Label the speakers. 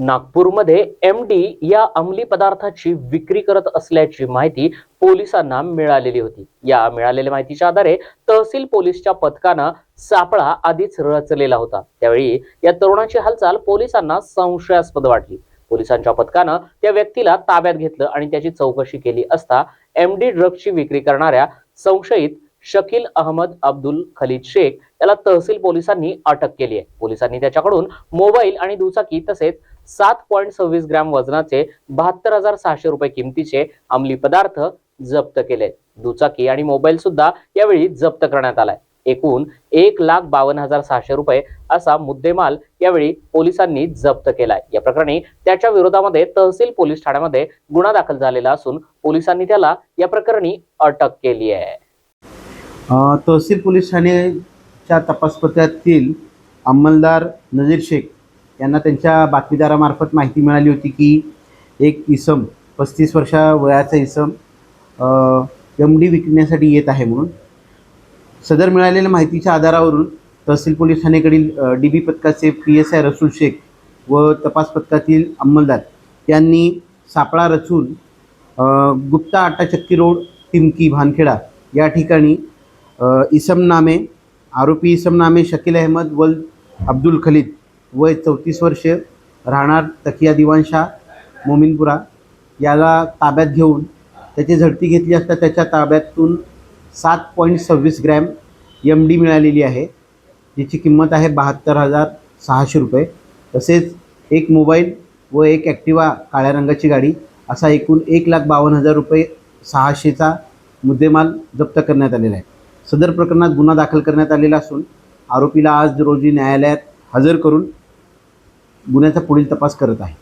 Speaker 1: नागपूरमध्ये M D या अंमली पदार्थाची विक्री करत असल्याची माहिती पोलिसांना मिळालेली होती. या मिळालेल्या माहितीच्या आधारे तहसील पोलीसच्या पथकानं सापळा आधीच रचलेला होता. त्यावेळी या तरुणाची हालचाल पोलिसांना संशयास्पद वाटली. पोलिसांच्या पथकानं त्या व्यक्तीला ताब्यात घेतलं आणि त्याची चौकशी केली असता एम डी ड्रग्सची विक्री करणाऱ्या संशयित शकील अहमद अब्दुल खलीद शेख याला तहसील पोलिसांनी अटक केली आहे. पोलिसांनी त्याच्याकडून मोबाईल आणि दुचाकी तसेच सात पॉईंट सव्वीस ग्रॅम वजनाचे बहात्तर हजार सहाशे रुपये किमतीचे अंमली पदार्थ जप्त केले. दुचाकी आणि मोबाईल सुद्धा यावेळी जप्त करण्यात आलाय. एकूण एक लाख बावन्न हजार सहाशे रुपये असा मुद्देमाल यावेळी पोलिसांनी जप्त केलाय. या प्रकरणी त्याच्या विरोधामध्ये तहसील पोलीस ठाण्यामध्ये गुन्हा दाखल झालेला असून पोलिसांनी त्याला या प्रकरणी अटक केली आहे.
Speaker 2: तहसील पोलीस ठाणेच्या तपासपत्रातील अंमलदार नजीर शेख यांना त्यांच्या बातमीदारामार्फत माहिती मिळाली होती की एक इसम पस्तीस वर्षा वयाचा इसम एम डी विकण्यासाठी येत आहे म्हणून. सदर मिळालेल्या माहितीच्या आधारावरून तहसील पोलीस ठाणेकडील डी बी पथकाचे P S I Rasool Shaikh व तपास पथकातील अंमलदार यांनी सापळा रचून गुप्ता गुप्ता आटाचक्की रोड टिमकी भानखेडा या ठिकाणी इसम नामे आरोपी इसम नामे शकील अहमद वल अब्दुल खलीद वय चौतीस वर्ष राहणार तकिया दिवाणशाह मोमिनपुरा. याला ताब्यात घेऊन त्याची झडती घेतली असता त्याच्या ताब्यातून सात पॉईंट सव्वीस ग्रॅम एम डी मिळालेली आहे जिची किंमत आहे बहात्तर हजार सहाशे रुपये. तसेच एक मोबाईल व एक ॲक्टिवा काळ्या रंगाची गाडी असा एकूण एक लाख बावन्न हजार रुपये सहाशेचा मुद्देमाल जप्त करण्यात आलेला आहे. सदर प्रकरणात गुन्हा दाखल करण्यात आलेला असून आरोपीला आज रोजी न्यायालयात हजर करून गुन्ह्याचा पुढील तपास करत आहे.